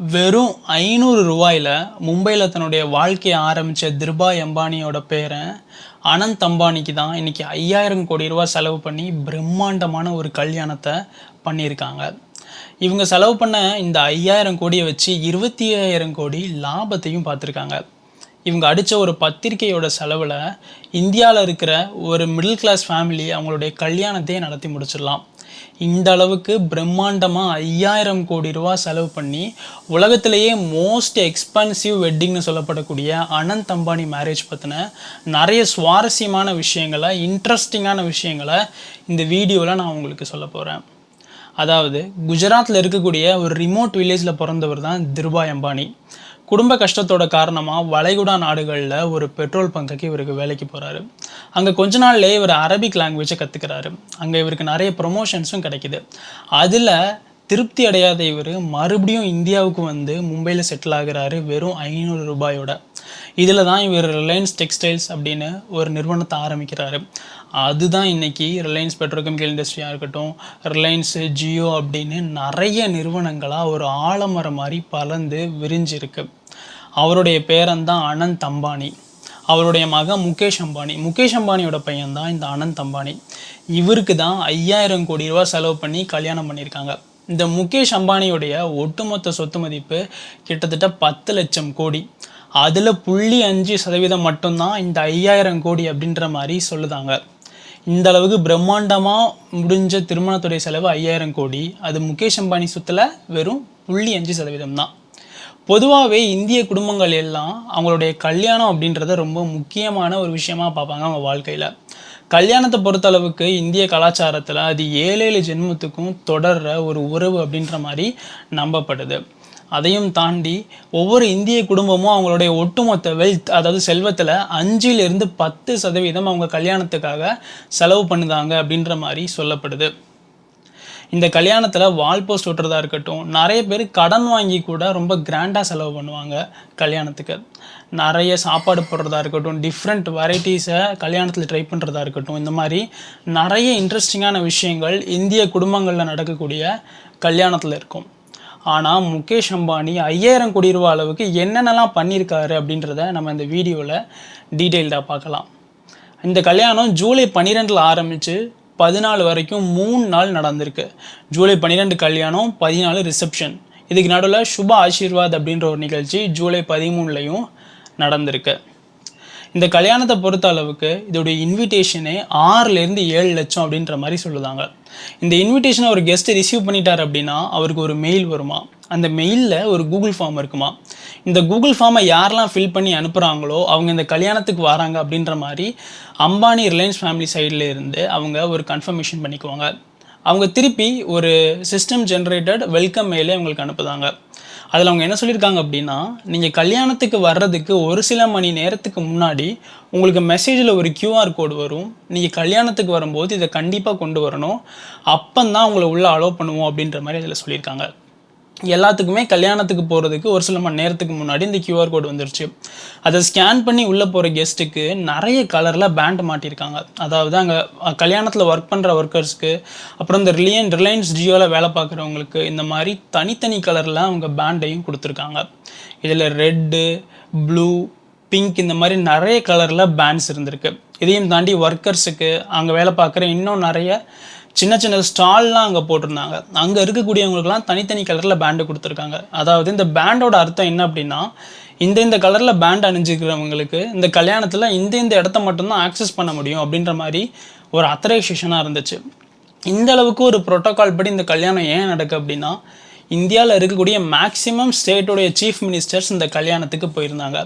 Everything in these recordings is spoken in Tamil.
வெறும் ஐநூறு ரூபாயில் மும்பையில் தன்னுடைய வாழ்க்கையை ஆரம்பித்த திர்பா எம்பானியோட பேரை அனந்த் அம்பானிக்கு தான் இன்றைக்கி ஐயாயிரம் கோடி ரூபாய் செலவு பண்ணி பிரம்மாண்டமான ஒரு கல்யாணத்தை பண்ணியிருக்காங்க. இவங்க செலவு பண்ண இந்த ஐயாயிரம் கோடியை வச்சு இருபத்தி ஐயாயிரம் கோடி லாபத்தையும் பார்த்துருக்காங்க. இவங்க அடித்த ஒரு பத்திரிக்கையோட செலவில் இந்தியாவில் இருக்கிற ஒரு மிடில் கிளாஸ் ஃபேமிலி அவங்களுடைய கல்யாணத்தையே நடத்தி முடிச்சிடலாம். இந்த அளவுக்கு பிரம்மாண்டமாக ஐயாயிரம் கோடி ரூபா செலவு பண்ணி உலகத்திலேயே மோஸ்ட் எக்ஸ்பென்சிவ் வெட்டிங்னு சொல்லப்படக்கூடிய அனந்த் அம்பானி மேரேஜ் பற்றின நிறைய சுவாரஸ்யமான விஷயங்களை இன்ட்ரெஸ்டிங்கான விஷயங்களை இந்த வீடியோவில் நான் உங்களுக்கு சொல்ல போகிறேன் அதாவது குஜராத்தில் இருக்கக்கூடிய ஒரு ரிமோட் வில்லேஜில் பிறந்தவர் தான் திருபாய் அம்பானி. குடும்ப கஷ்டத்தோட காரணமாக வளைகுடா நாடுகளில் ஒரு பெட்ரோல் பங்குக்கு இவருக்கு வேலைக்கு போகிறாரு அங்கே கொஞ்ச நாள்லேயே இவர் அரபிக் லாங்குவேஜை கற்றுக்கிறாரு அங்கே இவருக்கு நிறைய ப்ரொமோஷன்ஸும் கிடைக்குது. அதில் திருப்தி அடையாத இவர் மறுபடியும் இந்தியாவுக்கு வந்து மும்பையில் செட்டில் ஆகுறாரு வெறும் ஐநூறு ரூபாயோட. இதில் தான் இவர் ரிலையன்ஸ் டெக்ஸ்டைல்ஸ் அப்படின்னு ஒரு நிறுவனத்தை ஆரம்பிக்கிறாரு. அதுதான் இன்றைக்கி ரிலையன்ஸ் பெட்ரோகெமிக்கல் இண்டஸ்ட்ரியாக இருக்கட்டும் ரிலையன்ஸ் ஜியோ அப்படின்னு நிறைய நிறுவனங்களாக ஒரு ஆலமரம் மாதிரி பறந்து விரிஞ்சிருக்கு. அவருடைய பேரன் தான் அனந்த் அம்பானி அவருடைய மகன் முகேஷ் அம்பானி. முகேஷ் அம்பானியோட பையன் தான் இந்த அனந்த் அம்பானி இவருக்கு தான் ஐயாயிரம் கோடி ரூபா செலவு பண்ணி கல்யாணம் பண்ணியிருக்காங்க. இந்த முகேஷ் அம்பானியுடைய ஒட்டுமொத்த சொத்து மதிப்பு கிட்டத்தட்ட பத்து லட்சம் கோடி. அதில் புள்ளி அஞ்சு சதவீதம் மட்டும்தான் இந்த ஐயாயிரம் கோடி அப்படின்ற மாதிரி சொல்லுதாங்க. இந்த அளவுக்கு பிரம்மாண்டமாக முடிஞ்ச திருமணத்துடைய செலவு ஐயாயிரம் கோடி. அது முகேஷ் அம்பானி சொத்துல வெறும் புள்ளி அஞ்சு சதவீதம் தான் பொதுவாகவே இந்திய குடும்பங்கள் எல்லாம் அவங்களுடைய கல்யாணம் அப்படின்றத ரொம்ப முக்கியமான ஒரு விஷயமா பார்ப்பாங்க அவங்க வாழ்க்கையில். கல்யாணத்தை பொறுத்தளவுக்கு இந்திய கலாச்சாரத்தில் அது ஏழு ஏழு ஜென்மத்துக்கும் தொடர்ற ஒரு உறவு அப்படின்ற மாதிரி நம்பப்படுது. அதையும் தாண்டி ஒவ்வொரு இந்திய குடும்பமும் அவங்களுடைய ஒட்டுமொத்த வெல்த் அதாவது செல்வத்தில் அஞ்சிலிருந்து பத்து சதவீதம் அவங்க கல்யாணத்துக்காக செலவு பண்ணுதாங்க அப்படின்ற மாதிரி சொல்லப்படுது. இந்த கல்யாணத்தில் வால் போஸ்ட் ஒட்டுறதா இருக்கட்டும் நிறைய பேர் கடன் வாங்கி கூட ரொம்ப கிராண்டாக செலவு பண்ணுவாங்க கல்யாணத்துக்கு. நிறைய சாப்பாடு போடுறதா இருக்கட்டும் டிஃப்ரெண்ட் வெரைட்டிஸை கல்யாணத்தில் ட்ரை பண்ணுறதா இருக்கட்டும் இந்த மாதிரி நிறைய இன்ட்ரெஸ்டிங்கான விஷயங்கள் இந்திய குடும்பங்களில் நடக்கக்கூடிய கல்யாணத்தில் இருக்கும். ஆனால் முகேஷ் அம்பானி ஐயாயிரம் கோடி ரூபா அளவுக்கு என்னென்னலாம் பண்ணியிருக்காரு அப்படின்றத நம்ம இந்த வீடியோவில் டீட்டெயில்டாக பார்க்கலாம். இந்த கல்யாணம் ஜூலை பன்னிரெண்டில் ஆரம்பித்து பதினாலு வரைக்கும் மூணு நாள் நடந்திருக்கு. ஜூலை பன்னிரெண்டு கல்யாணம் பதினாலு ரிசப்ஷன் இதுக்கு நடுவில் சுப ஆசீர்வாத் அப்படின்ற ஒரு நிகழ்ச்சி ஜூலை பதிமூணுலையும் நடந்திருக்கு. இந்த கல்யாணத்தை பொறுத்த அளவுக்கு இதோடைய இன்விடேஷனே ஆறுலேருந்து ஏழு லட்சம் அப்படின்ற மாதிரி சொல்லுதாங்க. இந்த இன்விடேஷனை ஒரு கெஸ்ட் ரிசீவ் பண்ணிட்டார் அப்படின்னா அவருக்கு ஒரு மெயில் வருமா? அந்த மெயிலில் ஒரு கூகுள் ஃபார்ம் இருக்குமா? இந்த கூகுள் ஃபார்மை யாரெல்லாம் ஃபில் பண்ணி அனுப்புகிறாங்களோ அவங்க இந்த கல்யாணத்துக்கு வராங்க அப்படின்ற மாதிரி அம்பானி ரிலையன்ஸ் ஃபேமிலி சைடில் இருந்து அவங்க ஒரு கன்ஃபர்மேஷன் பண்ணிக்குவாங்க. அவங்க திருப்பி ஒரு சிஸ்டம் ஜென்ரேட்டட் வெல்கம் மெயிலே அவங்களுக்கு அனுப்புதாங்க. அதில் அவங்க என்ன சொல்லியிருக்காங்க அப்படின்னா நீங்கள் கல்யாணத்துக்கு வர்றதுக்கு ஒரு சில மணி நேரத்துக்கு முன்னாடி உங்களுக்கு மெசேஜில் ஒரு கியூஆர் கோடு வரும். நீங்கள் கல்யாணத்துக்கு வரும்போது இதை கண்டிப்பாக கொண்டு வரணும். அப்போ தான் உங்களை உள்ளே அலோவ் பண்ணுவோம் அப்படின்ற மாதிரி அதில் சொல்லியிருக்காங்க. எல்லாத்துக்குமே கல்யாணத்துக்கு போகிறதுக்கு ஒரு சில மணி நேரத்துக்கு முன்னாடி இந்த கியூஆர் கோடு வந்துருச்சு. அதை ஸ்கேன் பண்ணி உள்ளே போகிற கெஸ்ட்டுக்கு நிறைய கலரில் பேண்ட் மாட்டியிருக்காங்க அதாவது அங்கே கல்யாணத்தில் ஒர்க் பண்ணுற ஒர்க்கர்ஸ்க்கு அப்புறம் இந்த ரிலையன் ரிலையன்ஸ் ஜியோவில் வேலை பார்க்குறவங்களுக்கு இந்த மாதிரி தனித்தனி கலரில் அவங்க பேண்டையும் கொடுத்துருக்காங்க. இதில் ரெட்டு ப்ளூ பிங்க் இந்த மாதிரி நிறைய கலரில் பேண்ட்ஸ் இருந்திருக்கு. இதையும் தாண்டி ஒர்க்கர்ஸுக்கு அங்கே வேலை பார்க்குற இன்னும் நிறைய சின்ன சின்ன ஸ்டால்லாம் அங்கே போட்டிருந்தாங்க. அங்கே இருக்கக்கூடியவங்களுக்குலாம் தனித்தனி கலரில் பேண்டு கொடுத்துருக்காங்க. அதாவது இந்த பேண்டோட அர்த்தம் என்ன அப்படின்னா இந்த இந்த கலரில் பேண்ட் அணிஞ்சிக்கிறவங்களுக்கு இந்த கல்யாணத்தில் இந்த இந்த இடத்த மட்டும்தான் ஆக்சஸ் பண்ண முடியும் அப்படின்ற மாதிரி ஒரு அத்தரைசேஷனாக இருந்துச்சு. இந்த அளவுக்கு ஒரு ப்ரோட்டோக்கால் படி இந்த கல்யாணம் ஏன் நடக்கு அப்படின்னா இந்தியாவில் இருக்கக்கூடிய மேக்ஸிமம் ஸ்டேட்டோடைய சீஃப் மினிஸ்டர்ஸ் இந்த கல்யாணத்துக்கு போயிருந்தாங்க.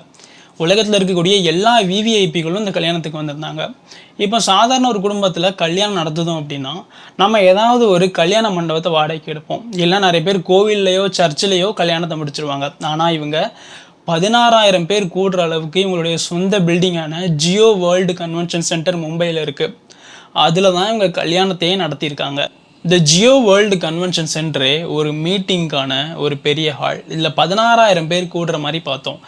உலகத்தில் இருக்கக்கூடிய எல்லா விவிஐபிகளும் இந்த கல்யாணத்துக்கு வந்திருந்தாங்க. இப்போ சாதாரண ஒரு குடும்பத்தில் கல்யாணம் நடத்துதோம் அப்படின்னா நம்ம ஏதாவது ஒரு கல்யாண மண்டபத்தை வாடகைக்கு எடுப்போம். இல்லை நிறைய பேர் கோவில்லையோ சர்ச்சிலேயோ கல்யாணத்தை முடிச்சிருவாங்க. ஆனால் இவங்க பதினாறாயிரம் பேர் கூடுற அளவுக்கு இவங்களுடைய சொந்த பில்டிங்கான ஜியோ வேர்ல்டு கன்வென்ஷன் சென்டர் மும்பையில் இருக்குது அதில் தான் இவங்க கல்யாணத்தையே நடத்தியிருக்காங்க. இந்த ஜியோ வேர்ல்டு கன்வென்ஷன் சென்டரே ஒரு மீட்டிங்க்கான ஒரு பெரிய ஹால் இதில் பதினாறாயிரம் பேர் கூடுற மாதிரி பார்த்தோம்.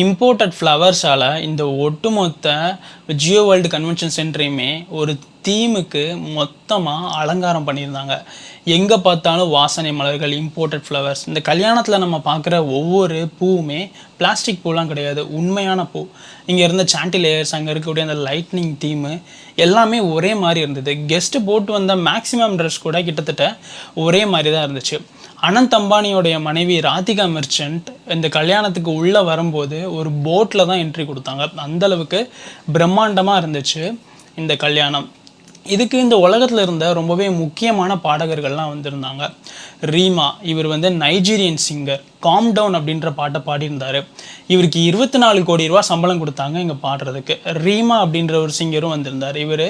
இம்போர்ட்டட் ஃப்ளவர்ஸால் இந்த ஒட்டுமொத்த ஜியோ வேர்ல்டு கன்வென்ஷன் சென்டரையுமே ஒரு தீமுக்கு மொத்தமாக அலங்காரம் பண்ணியிருந்தாங்க. எங்கே பார்த்தாலும் வாசனை மலர்கள் இம்போர்ட்டட் ஃப்ளவர்ஸ் இந்த கல்யாணத்தில் நம்ம பார்க்குற ஒவ்வொரு பூவுமே பிளாஸ்டிக் பூலாம் கிடையாது உண்மையான பூ. இங்கே இருந்த சாண்டிலேயர்ஸ் அங்கே இருக்கக்கூடிய அந்த லைட்னிங் தீமு எல்லாமே ஒரே மாதிரி இருந்தது. கெஸ்ட்டு போட்டு வந்த மேக்ஸிமம் ட்ரெஸ் கூட கிட்டத்தட்ட ஒரே மாதிரி தான் இருந்துச்சு. அனந்த் அம்பானியோடைய மனைவி ராதிகா மெர்ச்சன்ட் இந்த கல்யாணத்துக்கு உள்ளே வரும்போது ஒரு போட்டில் தான் என்ட்ரி கொடுத்தாங்க. அந்தளவுக்கு பிரம்மாண்டமாக இருந்துச்சு இந்த கல்யாணம். இதுக்கு இந்த உலகத்தில் இருந்த ரொம்பவே முக்கியமான பாடகர்கள்லாம் வந்திருந்தாங்க. ரீமா இவர் வந்து நைஜீரியன் சிங்கர். காம் டவுன் அப்படின்ற பாட்டை பாடியிருந்தார். இவருக்கு இருபத்தி நாலு கோடி ரூபா சம்பளம் கொடுத்தாங்க இங்கே பாடுறதுக்கு. ரீமா அப்படின்ற ஒரு சிங்கரும் வந்திருந்தார். இவர்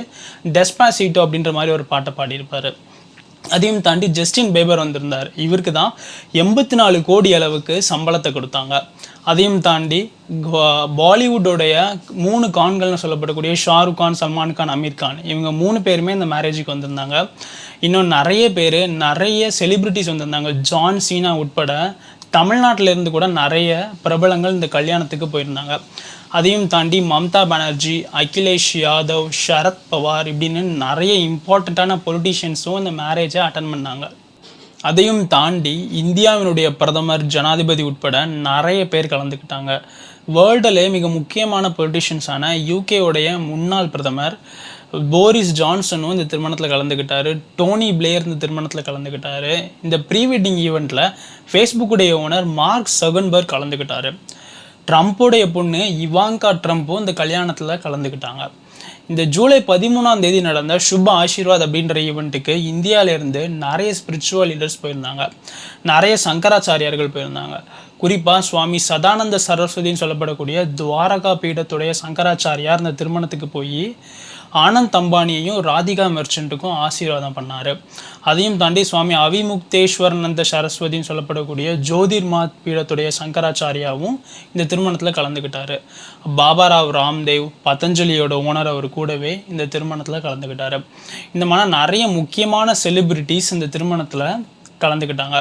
டெஸ்பாசிட்டோ அப்படின்ற மாதிரி ஒரு பாட்டை பாடியிருப்பார். அதையும் தாண்டி ஜஸ்டின் பேபர் வந்திருந்தார். இவருக்கு தான் எண்பத்தி நாலு கோடி அளவுக்கு சம்பளத்தை கொடுத்தாங்க. அதையும் தாண்டி பாலிவுட்டோடைய மூணு கான்கள்னு சொல்லப்படக்கூடிய ஷாருக் கான் சல்மான் கான் அமீர் கான் இவங்க மூணு பேருமே இந்த மேரேஜுக்கு வந்திருந்தாங்க. இன்னும் நிறைய பேர் நிறைய செலிப்ரிட்டிஸ் வந்திருந்தாங்க. ஜான் சீனா உட்பட தமிழ்நாட்டிலேருந்து கூட நிறைய பிரபலங்கள் இந்த கல்யாணத்துக்கு போயிருந்தாங்க. அதையும் தாண்டி மம்தா பானர்ஜி அகிலேஷ் யாதவ் சரத் பவார் இப்படின்னு நிறைய இம்பார்ட்டண்ட்டான பொலிட்டிஷியன்ஸும் இந்த மேரேஜை அட்டன் பண்ணாங்க. அதையும் தாண்டி இந்தியாவினுடைய பிரதமர் ஜனாதிபதி உட்பட நிறைய பேர் கலந்துக்கிட்டாங்க. வேர்ல்டிலே மிக முக்கியமான பொலிட்டிஷியன்ஸான யூகேவுடைய முன்னாள் பிரதமர் போரிஸ் ஜான்சனும் இந்த திருமணத்தில் கலந்துக்கிட்டாரு. டோனி பிளேயர் இந்த திருமணத்தில் கலந்துக்கிட்டாரு. இந்த ப்ரீ வெட்டிங் ஈவெண்ட்டில் ஃபேஸ்புக்குடைய ஓனர் மார்க் சகன்பர்க் கலந்துக்கிட்டாரு. ட்ரம்ப்புடைய பொண்ணு இவாங்கா ட்ரம்ப்பும் இந்த கல்யாணத்தில் கலந்துக்கிட்டாங்க. இந்த ஜூலை பதிமூணாம் தேதி நடந்த சுப ஆசீர்வாத் அப்படின்ற ஈவெண்ட்டுக்கு இந்தியாவிலேருந்து நிறைய ஸ்பிரிச்சுவல் லீடர்ஸ் போயிருந்தாங்க. நிறைய சங்கராச்சாரியார்கள் போயிருந்தாங்க. குறிப்பாக சுவாமி சதானந்த சரஸ்வதின்னு சொல்லப்படக்கூடிய துவாரகா பீடத்துடைய சங்கராச்சாரியார் இந்த திருமணத்துக்கு போய் ஆனந்த் அம்பானியையும் ராதிகா மெர்ச்சன்ட்டுக்கும் ஆசீர்வாதம் பண்ணார். அதையும் தாண்டி சுவாமி அவிமுக்தேஸ்வரநந்த சரஸ்வதின்னு சொல்லப்படக்கூடிய ஜோதிர்மாத் பீடத்துடைய சங்கராச்சாரியாவும் இந்த திருமணத்தில் கலந்துக்கிட்டாரு பாபாராவ் ராம்தேவ் பதஞ்சலியோட ஓனர் அவர் கூடவே இந்த திருமணத்தில் கலந்துக்கிட்டாரு இந்த மாதிரி நிறைய முக்கியமான செலிபிரிட்டிஸ் இந்த திருமணத்தில் கலந்துக்கிட்டாங்க.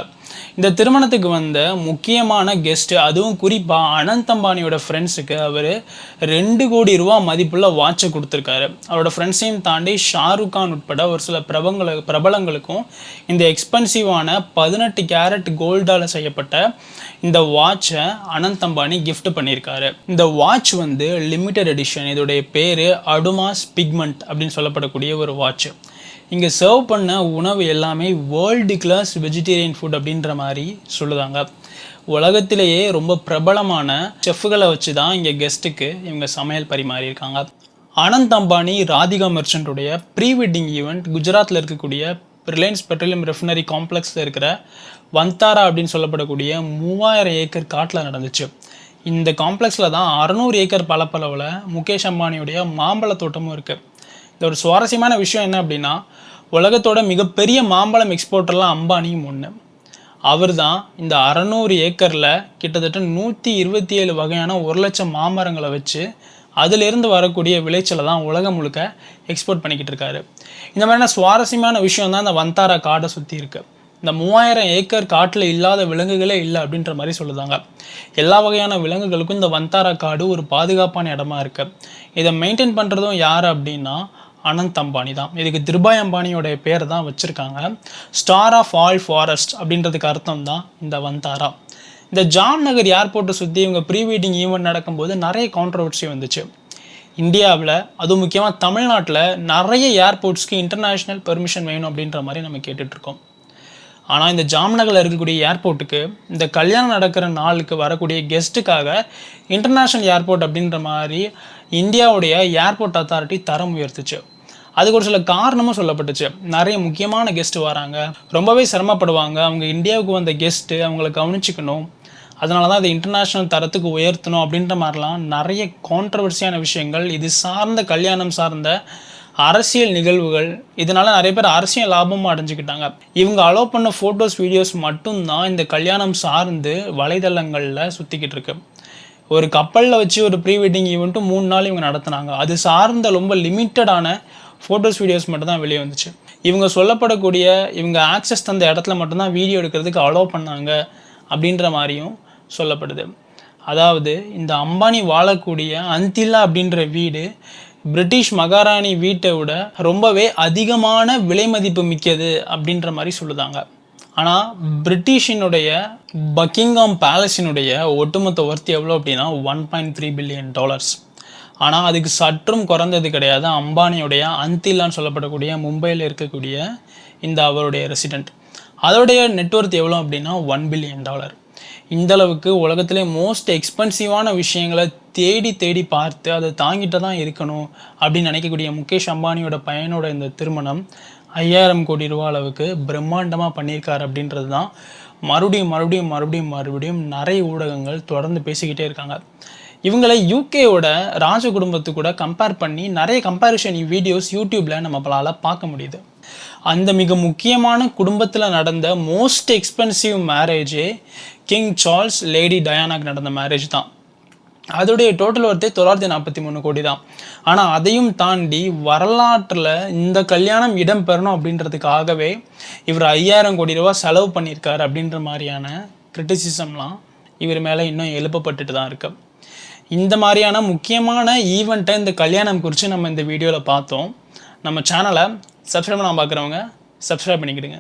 இந்த திருமணத்துக்கு வந்த முக்கியமான கெஸ்ட்டு அதுவும் குறிப்பாக அனந்த் அம்பானியோட ஃப்ரெண்ட்ஸுக்கு அவர் ரெண்டு கோடி ரூபா மதிப்புள்ள வாட்சை கொடுத்துருக்காரு. அவரோட ஃப்ரெண்ட்ஸையும் தாண்டி ஷாருக் கான் உட்பட ஒரு சில பிரபங்கள பிரபலங்களுக்கும் இந்த எக்ஸ்பென்சிவான பதினெட்டு கேரட் கோல்டால் செய்யப்பட்ட இந்த வாட்சை அனந்த் அம்பானி கிஃப்ட் பண்ணியிருக்காரு. இந்த வாட்ச் வந்து லிமிட்டட் எடிஷன் இதோடைய பேர் அடுமாஸ் பிக்மெண்ட் அப்படின்னு சொல்லப்படக்கூடிய ஒரு வாட்ச் இங்கே சர்வ் பண்ண உணவு எல்லாமே வேர்ல்டு கிளாஸ் வெஜிடேரியன் ஃபுட் அப்படின்ற மாதிரி சொல்லுதாங்க. உலகத்திலேயே ரொம்ப பிரபலமான செஃப்களை வச்சு தான் இங்கே கெஸ்ட்டுக்கு இவங்க சமையல் பரிமாறியிருக்காங்க அனந்த் அம்பானி ராதிகா மெர்ச்சன்ட்டுடைய ப்ரீ வெட்டிங் ஈவெண்ட் குஜராத்தில் இருக்கக்கூடிய ரிலையன்ஸ் பெட்ரோலியம் ரெஃபினரி காம்ப்ளெக்ஸில் இருக்கிற வந்தாரா அப்படின்னு சொல்லப்படக்கூடிய மூவாயிரம் ஏக்கர் காட்டில் நடந்துச்சு. இந்த காம்ப்ளெக்ஸில் தான் அறநூறு ஏக்கர் பலப்பளவில் முகேஷ் அம்பானியுடைய மாம்பழ தோட்டமும் இருக்குது இந்த ஒரு சுவாரஸ்யமான விஷயம் என்ன அப்படின்னா உலகத்தோட மிகப்பெரிய மாம்பழம் எக்ஸ்போர்ட்டர்லாம் அம்பானியும் ஒன்று அவர் தான் இந்த அறநூறு ஏக்கரில் கிட்டத்தட்ட நூற்றி இருபத்தி ஏழு வகையான ஒரு லட்சம் மாமரங்களை வச்சு அதிலிருந்து வரக்கூடிய விளைச்சலை தான் உலகம் முழுக்க எக்ஸ்போர்ட் பண்ணிக்கிட்டு இருக்காரு. இந்த மாதிரியான சுவாரஸ்யமான விஷயம் தான் இந்த வந்தாரா காடை சுற்றி இருக்குது இந்த மூவாயிரம் ஏக்கர் காட்டில் இல்லாத விலங்குகளே இல்லை அப்படின்ற மாதிரி சொல்லுதாங்க. எல்லா வகையான விலங்குகளுக்கும் இந்த வந்தாரா காடு ஒரு பாதுகாப்பான இடமா இருக்குது இதை மெயின்டைன் பண்ணுறதும் யார் அப்படின்னா அனந்த் அம்பானி தான். இதுக்கு திருபாய் அம்பானியோடைய பேர் தான் வச்சுருக்காங்க. ஸ்டார் ஆஃப் ஆல் ஃபாரஸ்ட் அப்படின்றதுக்கு அர்த்தம் தான் இந்த வந்தாரா. இந்த ஜாம் நகர் ஏர்போர்ட்டை சுற்றி இவங்க ப்ரீ வெட்டிங் ஈவெண்ட் நடக்கும்போது நிறைய கான்ட்ரவர்சி வந்துச்சு. இந்தியாவில் அதுவும் முக்கியமாக தமிழ்நாட்டில் நிறைய ஏர்போர்ட்ஸ்க்கு இன்டர்நேஷ்னல் பெர்மிஷன் வேணும் அப்படின்ற மாதிரி நம்ம கேட்டுட்ருக்கோம். ஆனால் இந்த ஜாம்நகரில் இருக்கக்கூடிய ஏர்போர்ட்டுக்கு இந்த கல்யாணம் நடக்கிற நாளுக்கு வரக்கூடிய கெஸ்ட்டுக்காக இன்டர்நேஷ்னல் ஏர்போர்ட் அப்படின்ற மாதிரி இந்தியாவுடைய ஏர்போர்ட் அத்தாரிட்டி தரம் உயர்த்துச்சு. அதுக்கு ஒரு சில காரணமும் சொல்லப்பட்டுச்சு. நிறைய முக்கியமான கெஸ்ட் வராங்க. ரொம்பவே சிரமப்படுவாங்க. அவங்க இந்தியாவுக்கு வந்த கெஸ்ட்டு அவங்கள கவனிச்சுக்கணும். அதனால தான் அதை இன்டர்நேஷ்னல் தரத்துக்கு உயர்த்தணும் அப்படின்ற மாதிரிலாம் நிறைய கான்ட்ரவர்சியான விஷயங்கள் இது சார்ந்த கல்யாணம் சார்ந்த அரசியல் நிகழ்வுகள் இதனால் நிறைய பேர் அரசியல் லாபமும் அடைஞ்சுக்கிட்டாங்க. இவங்க அலோவ் பண்ண ஃபோட்டோஸ் வீடியோஸ் மட்டும்தான் இந்த கல்யாணம் சார்ந்து வலைதளங்களில் சுற்றிக்கிட்டு இருக்கு. ஒரு கப்பலில் வச்சு ஒரு ப்ரீ வெட்டிங் ஈவெண்ட்டும் மூணு நாள் இவங்க நடத்துனாங்க. அது சார்ந்த ரொம்ப லிமிட்டடான ஃபோட்டோஸ் வீடியோஸ் மட்டும்தான் வெளியே வந்துச்சு. இவங்க சொல்லப்படக்கூடிய இவங்க ஆக்சஸ் தந்த இடத்துல மட்டும்தான் வீடியோ எடுக்கிறதுக்கு அலோவ் பண்ணாங்க அப்படின்ற மாதிரியும் சொல்லப்படுது. அதாவது இந்த அம்பானி வாழக்கூடிய அந்தில்லா அப்படின்ற வீடு பிரிட்டிஷ் மகாராணி வீட்டை விட ரொம்பவே அதிகமான விலை மதிப்பு மிக்கது அப்படின்ற மாதிரி சொல்லுதாங்க. ஆனால் பிரிட்டிஷினுடைய பக்கிங்காம் பேலஸினுடைய ஒட்டுமொத்த ஒர்த் எவ்வளோ அப்படின்னா one point three billion dollars ஆனால் அதுக்கு சற்றும் குறைந்தது கிடையாது. அம்பானியுடைய அந்தில்லான்னு சொல்லப்படக்கூடிய மும்பையில் இருக்கக்கூடிய இந்த அவருடைய ரெசிடெண்ட் அதோடைய நெட்ஒர்த் எவ்வளோ அப்படின்னா ஒன் பில்லியன் டாலர் இந்தளவுக்கு உலகத்திலே மோஸ்ட் எக்ஸ்பென்சிவான விஷயங்களை தேடி தேடி பார்த்து அதை தாங்கிட்டு தான் இருக்கணும் அப்படின்னு நினைக்கக்கூடிய முகேஷ் அம்பானியோட பையனோட இந்த திருமணம் ஐயாயிரம் கோடி ரூபா அளவுக்கு பிரம்மாண்டமாக பண்ணியிருக்கார் அப்படின்றது தான் மறுபடியும் மறுபடியும் மறுபடியும் மறுபடியும் நிறைய ஊடகங்கள் தொடர்ந்து பேசிக்கிட்டே இருக்காங்க. இவங்களை யூகேவோட ராஜ குடும்பத்து கூட கம்பேர் பண்ணி நிறைய கம்பேரிஷன் வீடியோஸ் யூடியூப்பில் நம்மளால் பார்க்க முடியுது. அந்த மிக முக்கியமான குடும்பத்தில் நடந்த மோஸ்ட் எக்ஸ்பென்சிவ் மேரேஜே கிங் சார்ல்ஸ் லேடி டயானாக்கு நடந்த மேரேஜ் தான். அதோடைய டோட்டல் ஒர்த்தே தொள்ளாயிரத்தி நாற்பத்தி மூணு கோடி தான். ஆனால் அதையும் தாண்டி வரலாற்றில் இந்த கல்யாணம் இடம்பெறணும் அப்படின்றதுக்காகவே இவர் ஐயாயிரம் கோடி ரூபா செலவு பண்ணியிருக்காரு அப்படின்ற மாதிரியான கிரிட்டிசிசம்லாம் இவர் மேலே இன்னும் எழுப்பப்பட்டுட்டு தான் இருக்குது இந்த மாதிரியான முக்கியமான ஈவெண்ட்டை இந்த கல்யாணம் குறித்து நம்ம இந்த வீடியோவில் பார்த்தோம். நம்ம சேனலை சப்ஸ்கிரைப் பண்ண பார்க்குறவங்க சப்ஸ்கிரைப் பண்ணிக்கிடுங்க.